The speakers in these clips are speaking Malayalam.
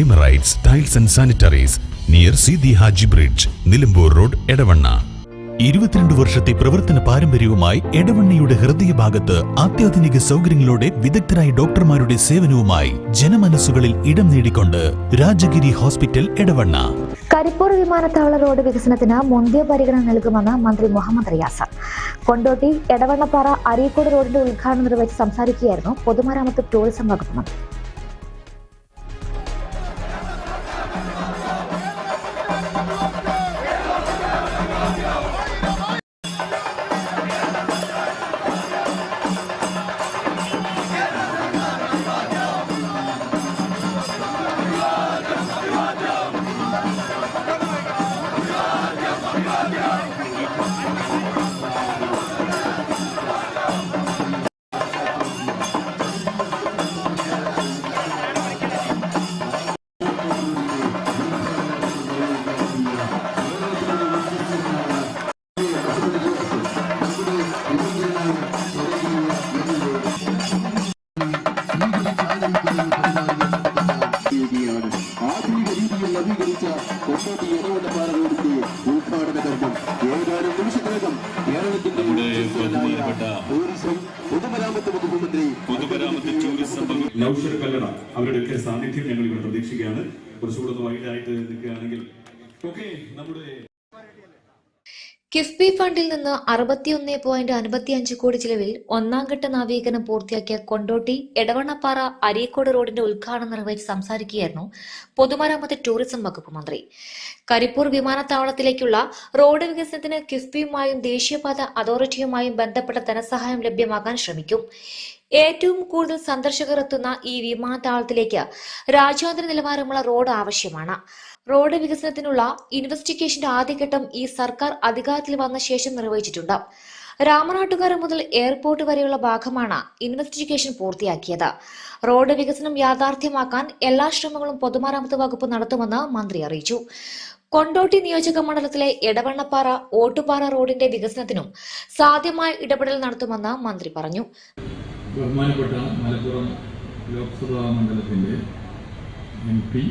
Emirates tiles and sanitaries near Sidi Haji bridge Nilambur road Edavanna ഇരുപത്തിരണ്ട് വർഷത്തെ പ്രവർത്തന പാരമ്പര്യവുമായി എടവണ്ണയുടെ ഹൃദയഭാഗത്ത് അത്യാധുനിക സൗകര്യങ്ങളോടെ വിദഗ്ധരായ ഡോക്ടർമാരുടെ സേവനവുമായി ജനമനസ്സുകളിൽ ഇടം നേടിക്കൊണ്ട് രാജഗിരി ഹോസ്പിറ്റൽ എടവണ്ണ. കരിപ്പൂർ വിമാനത്താവള റോഡ് വികസനത്തിന് മുന്തിയ പരിഗണന നൽകുമെന്ന് മന്ത്രി മുഹമ്മദ് റിയാസ്. കൊണ്ടോട്ടി എടവണ്ണപ്പാറ അരീക്കോട് റോഡിന്റെ ഉദ്ഘാടനം നിർവഹിച്ച് സംസാരിക്കുകയായിരുന്നു പൊതുമരാമത്ത് ടൂറിസം വകുപ്പ് മന്ത്രി. ടൂറിസം പൊതുമരാമത്ത് വകുപ്പ് മന്ത്രി പൊതുമരാമത്ത് ടൂറിസം നൗഷർ കല്ലട അവരുടെയൊക്കെ സാന്നിധ്യം ഞങ്ങൾ ഇവിടെ പ്രതീക്ഷിക്കുകയാണ്. കുറച്ചുകൂടെ വൈഡായിട്ട് വൈകിട്ടായിട്ട് നിൽക്കുകയാണെങ്കിൽ. ഓക്കെ നമ്മുടെ കിഫ്ബി ഫണ്ടിൽ നിന്ന് അറുപത്തിയൊന്ന് പോയിന്റ് അൻപത്തിയഞ്ച് കോടി ചിലവിൽ ഒന്നാം ഘട്ട നവീകരണം പൂർത്തിയാക്കിയ കൊണ്ടോട്ടി എടവണ്ണപ്പാറ അരീക്കോട് റോഡിന്റെ ഉദ്ഘാടനം നിർവഹിച്ച് സംസാരിക്കുകയായിരുന്നു പൊതുമരാമത്ത് ടൂറിസം വകുപ്പ് മന്ത്രി. കരിപ്പൂർ വിമാനത്താവളത്തിലേക്കുള്ള റോഡ് വികസനത്തിന് കിഫ്ബിയുമായും ദേശീയപാത അതോറിറ്റിയുമായും ബന്ധപ്പെട്ട ധനസഹായം ലഭ്യമാക്കാൻ ശ്രമിക്കും. ഏറ്റവും കൂടുതൽ സന്ദർശകർ എത്തുന്ന ഈ വിമാനത്താവളത്തിലേക്ക് രാജ്യാന്തര നിലവാരമുള്ള റോഡ് ആവശ്യമാണ്. റോഡ് വികസനത്തിനുള്ള ഇൻവെസ്റ്റിഗേഷന്റെ ആദ്യഘട്ടം ഈ സർക്കാർ അധികാരത്തിൽ വന്ന ശേഷം നിർവഹിച്ചിട്ടുണ്ട്. രാമനാട്ടുകര മുതൽ എയർപോർട്ട് വരെയുള്ള ഭാഗമാണ് ഇൻവെസ്റ്റിഗേഷൻ പൂർത്തിയാക്കിയത്. റോഡ് വികസനം യാഥാർത്ഥ്യമാക്കാൻ എല്ലാ ശ്രമങ്ങളും പൊതുമരാമത്ത് വകുപ്പ് നടത്തുമെന്ന് മന്ത്രി അറിയിച്ചു. കൊണ്ടോട്ടി നിയോജക മണ്ഡലത്തിലെ എടവണ്ണപ്പാറ ഓട്ടുപാറ റോഡിന്റെ വികസനത്തിനും സാധ്യമായ ഇടപെടൽ നടത്തുമെന്ന് മന്ത്രി പറഞ്ഞു. ബഹുമാനപ്പെട്ട മലപ്പുറം ലോക്സഭാ മണ്ഡലത്തിന്റെ M P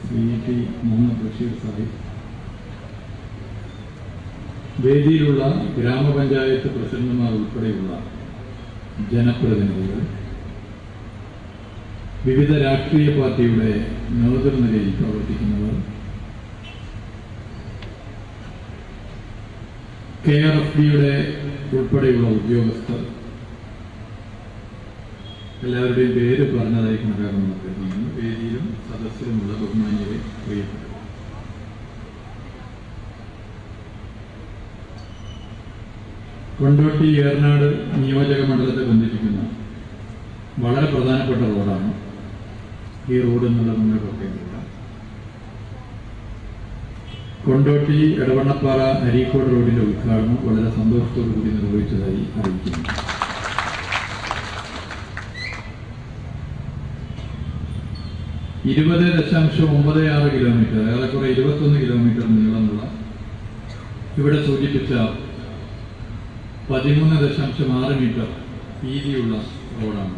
Shri T Muhammad Basheer Sahib. വേദിയിലുള്ള ഗ്രാമപഞ്ചായത്ത് പ്രസിഡന്റുമാർ ഉൾപ്പെടെയുള്ള ജനപ്രതിനിധികൾ വിവിധ രാഷ്ട്രീയ പാർട്ടിയുടെ നേതൃനിരയിൽ പ്രവർത്തിക്കുന്നവർ കെ ആർ എഫ് ഡിയുടെ ഉൾപ്പെടെയുള്ള ഉദ്യോഗസ്ഥർ എല്ലാവരുടെയും പേര് പറഞ്ഞതായി കണക്കാക്കണം കരുതുന്നു വേദിയിലും സദസ്സിലുമുള്ള ബഹുമാനിയെ പ്രിയപ്പെട്ടു കൊണ്ടോട്ടി ഏറനാട് നിയോജക മണ്ഡലത്തെ ബന്ധിപ്പിക്കുന്ന വളരെ പ്രധാനപ്പെട്ട റോഡാണ്. ഈ റോഡ് എന്നുള്ള മുന്നോട്ടൊക്കെ കൊണ്ടോട്ടി എടവണ്ണപ്പാറ അരീക്കോട് റോഡിന്റെ ഉദ്ഘാടനം വളരെ സന്തോഷത്തോടു കൂടി നിർവഹിച്ചതായി അറിയിക്കുന്നു. ഇരുപത് ദശാംശം ഒമ്പത് ആറ് കിലോമീറ്റർ ഏറെക്കുറെ ഇരുപത്തൊന്ന് കിലോമീറ്റർ നീളമുള്ള ഇവിടെ സൂചിപ്പിച്ച പതിമൂന്ന് ദശാംശം ആറ് മീറ്റർ വീതിയുള്ള റോഡാണ്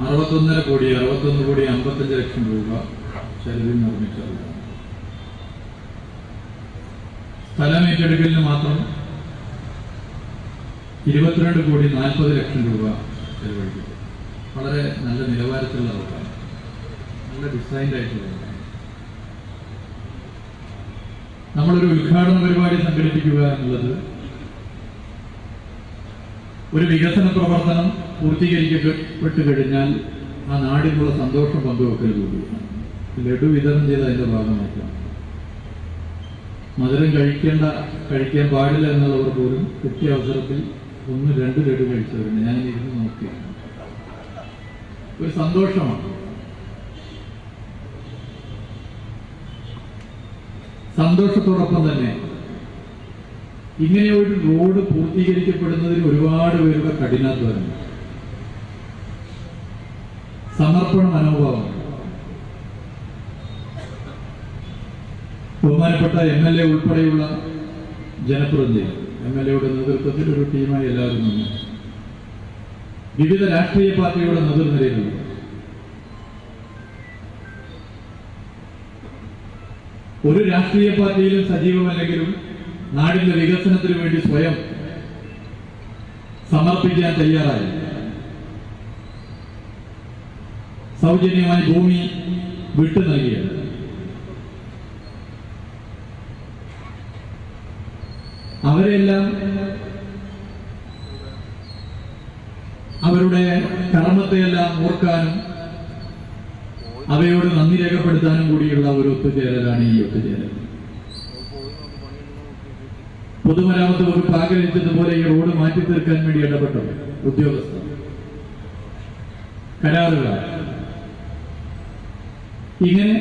അറുപത്തൊന്നര കോടി അറുപത്തൊന്ന് കോടി അമ്പത്തഞ്ച് ലക്ഷം രൂപ ചെലവിൽ നിർമ്മിച്ച സ്ഥലം ഏറ്റെടുക്കലിന് മാത്രം ഇരുപത്തിരണ്ട് കോടി നാൽപ്പത് ലക്ഷം രൂപ ചെലവഴിക്കും വളരെ നല്ല നിലവാരത്തിലുള്ള റോഡാണ് നല്ല ഡിസൈൻഡ് ആയിട്ടുള്ള റോഡാണ് നമ്മളൊരു ഉദ്ഘാടന പരിപാടി സംഘടിപ്പിക്കുക എന്നുള്ളത് ഒരു വികസന പ്രവർത്തനം പൂർത്തീകരിക്കപ്പെട്ട് കഴിഞ്ഞാൽ ആ നാടിനുള്ള സന്തോഷം പങ്കുവെക്കൽ കൂടിയാണ്. ലഡു വിതരണം ചെയ്ത അതിന്റെ ഭാഗമായിട്ടാണ്. മധുരം കഴിക്കേണ്ട കഴിക്കാൻ പാടില്ല എന്നുള്ളവർ പോലും കിട്ടിയ അവസരത്തിൽ ഒന്ന് രണ്ട് ലഡു കഴിച്ചവരുണ്ട്. ഞാൻ ഇരുന്ന് നോക്കിയാണ്. ഒരു സന്തോഷമാണ്. സന്തോഷത്തോടൊപ്പം തന്നെ ഇങ്ങനെ ഒരു റോഡ് പൂർത്തീകരിക്കപ്പെടുന്നതിന് ഒരുപാട് പേരുടെ കഠിനാധ്വാനം സമർപ്പണ മനോഭാവം. ബഹുമാനപ്പെട്ട എം എൽ എ ഉൾപ്പെടെയുള്ള ജനപ്രതിനിധി എം എൽ എയുടെ നേതൃത്വത്തിൽ ഒരു ടീമായി എല്ലാവരും നിന്നു വിവിധ രാഷ്ട്രീയ പാർട്ടികളുടെ നേതൃനിരയിലുണ്ട് ഒരു രാഷ്ട്രീയ പാർട്ടിയിലും സജീവമല്ലെങ്കിലും നാടിന്റെ വികസനത്തിന് വേണ്ടി സ്വയം സമർപ്പിക്കാൻ തയ്യാറായി. സൗജന്യമായി ഭൂമി വിട്ടു നൽകിയത് അവരെല്ലാം കർമ്മത്തെയെല്ലാം ഓർക്കാനും അവയോട് നന്ദി രേഖപ്പെടുത്താനും കൂടിയുള്ള ഒരു ഒത്തുചേരലാണ് ഈ ഒത്തുചേരൽ. പൊതുമരാമത്ത് വകുപ്പ് ആഗ്രഹിച്ചതുപോലെ ഈ റോഡ് മാറ്റി തീർക്കാൻ വേണ്ടി ഇടപെട്ടു ഉദ്യോഗസ്ഥർ. കരാറുകാർ. ഇങ്ങനെ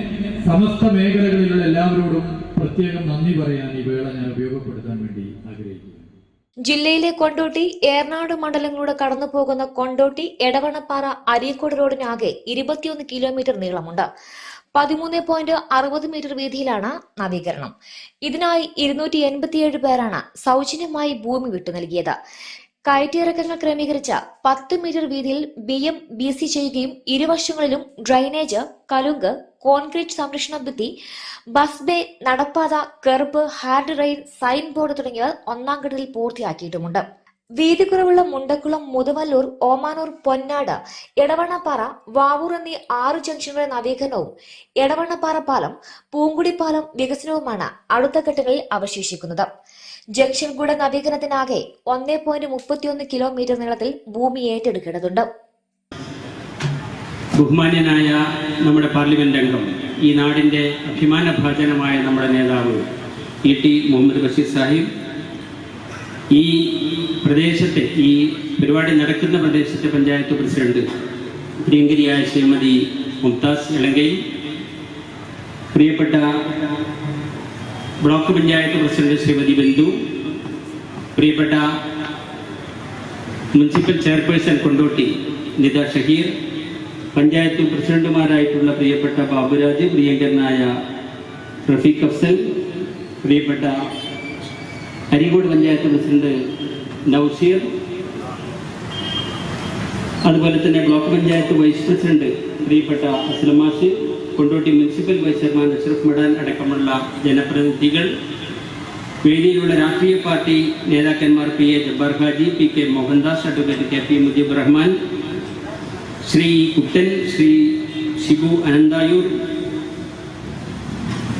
സമസ്ത മേഖലകളിലുള്ള എല്ലാവരോടും പ്രത്യേകം നന്ദി പറയാൻ ഈ വേള ഞാൻ ഉപയോഗപ്പെടുത്താൻ വേണ്ടി ആഗ്രഹിക്കുന്നു. ജില്ലയിലെ കൊണ്ടോട്ടി ഏർനാട് മണ്ഡലങ്ങളിലൂടെ കടന്നു പോകുന്ന കൊണ്ടോട്ടി എടവണപ്പാറ അരീക്കോട് റോഡിനാകെ ഇരുപത്തിയൊന്ന് കിലോമീറ്റർ നീളമുണ്ട്. പതിമൂന്ന് പോയിന്റ് അറുപത് മീറ്റർ വീതിയിലാണ് നവീകരണം. ഇതിനായി ഇരുന്നൂറ്റി എൺപത്തിയേഴ് പേരാണ് സൗജന്യമായി ഭൂമി വിട്ടു നൽകിയത്. കയറ്റിയിറക്കങ്ങൾ ക്രമീകരിച്ച പത്ത് മീറ്റർ വീതിയിൽ ബി എം ബി സി ചെയ്യുകയും ഇരുവശങ്ങളിലും ഡ്രൈനേജ് കലുങ്ക് കോൺക്രീറ്റ് സംരക്ഷണ ഭിത്തി ബസ് ബേ നടപ്പാത kerb hard rail sign board തുടങ്ങിയവ ഒന്നാം ഘട്ടത്തിൽ പൂർത്തിയാക്കിയിട്ടുമുണ്ട്. വീതി കുറവുള്ള മുണ്ടക്കുളം മുതുവല്ലൂർ ഓമാനൂർ പൊന്നാട് എടവണ്ണപ്പാറ വാവൂർ എന്നീ ആറ് ജംഗ്ഷനുകളുടെ നവീകരണവും എടവണ്ണപ്പാറ പാലം പൂങ്കുടി പാലം വികസനവുമാണ് അടുത്ത ഘട്ടങ്ങളിൽ അവശേഷിക്കുന്നത്. ജംഗ്ഷൻ കൂടെ നവീകരണത്തിനാകെ ഒന്നേ പോയിന്റ് മുപ്പത്തിയൊന്ന് കിലോമീറ്റർ നീളത്തിൽ ഭൂമി ഏറ്റെടുക്കേണ്ടതുണ്ട്. ബഹുമാന്യനായ നമ്മുടെ പാർലമെന്റ് അംഗം ഈ നാടിന്റെ അഭിമാന ഭാചനമായ നമ്മുടെ നേതാവ് ഇ ടി മുഹമ്മദ് ബഷീർ സാഹിബ് ഈ പ്രദേശത്തെ ഈ പരിപാടി നടക്കുന്ന പ്രദേശത്തെ പഞ്ചായത്ത് പ്രസിഡന്റ് പ്രിയങ്കരിയായ ശ്രീമതി മുംതാസ് ഇളങ്കയിൽ പ്രിയപ്പെട്ട ബ്ലോക്ക് പഞ്ചായത്ത് പ്രസിഡന്റ് ശ്രീമതി ബന്ധു പ്രിയപ്പെട്ട മുനിസിപ്പൽ ചെയർപേഴ്സൺ കൊണ്ടോട്ടി നിത ഷഹീർ പഞ്ചായത്ത് പ്രസിഡന്റുമാരായിട്ടുള്ള പ്രിയപ്പെട്ട ബാബുരാജ് പ്രിയങ്കരനായ റഫീഖ് അഫ്സൽ പ്രിയപ്പെട്ട അരീക്കോട് പഞ്ചായത്ത് പ്രസിഡന്റ് നൌഷീർ അതുപോലെ തന്നെ ബ്ലോക്ക് പഞ്ചായത്ത് വൈസ് പ്രസിഡന്റ് പ്രിയപ്പെട്ട അസ്ലമാഷ് Kondotty municipal vice chairman Ashraf Madan അടക്കമുള്ള ജനപ്രതിനിധികൾ വേദിയിലുള്ള രാഷ്ട്രീയ പാർട്ടി നേതാക്കന്മാർ P A Jabbar Haji P K Mohandas advocate K P Mujeeb Rahman Shri Kuttan Shri Shibu Ananthayur.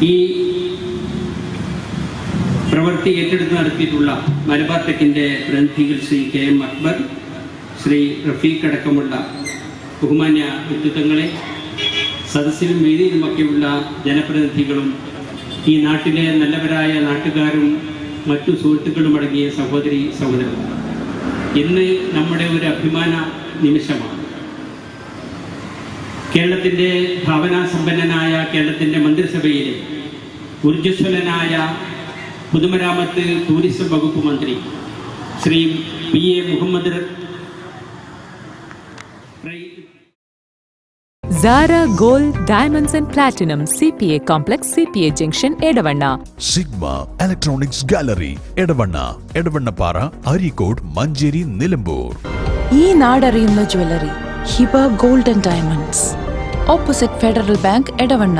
ഈ പ്രവൃത്തി ഏറ്റെടുത്ത് നടത്തിയിട്ടുള്ള മലബാർ ടെക്കിന്റെ പ്രതിനിധികൾ ശ്രീ കെ എം അക്ബർ ശ്രീ റഫീഖ് അടക്കമുള്ള ബഹുമാന്യ വ്യക്തിത്വങ്ങളെ സദസ്സിലും വേദിയിലുമൊക്കെയുള്ള ജനപ്രതിനിധികളും ഈ നാട്ടിലെ നല്ലവരായ നാട്ടുകാരും മറ്റു സുഹൃത്തുക്കളും അടങ്ങിയ സഹോദരി സഹോദരൻ ഇന്ന് നമ്മുടെ ഒരു അഭിമാന നിമിഷമാണ്. കേരളത്തിന്റെ ഭാവനാസമ്പന്നനായ കേരളത്തിന്റെ മന്ത്രിസഭയിലെ ഊർജസ്വലനായ പൊതുമരാമത്ത് ടൂറിസം വകുപ്പ് മന്ത്രി ശ്രീ പി എ മുഹമ്മദ് റൈ Zara Gold Diamonds and Platinum CPA Complex CPA Junction Edavanna Sigma electronics gallery Edavanna Edavannappara Areekode Manjeri Nilambur ഈ നാടറിയുന്ന jewellery Hiba golden diamonds opposite Federal Bank Edavanna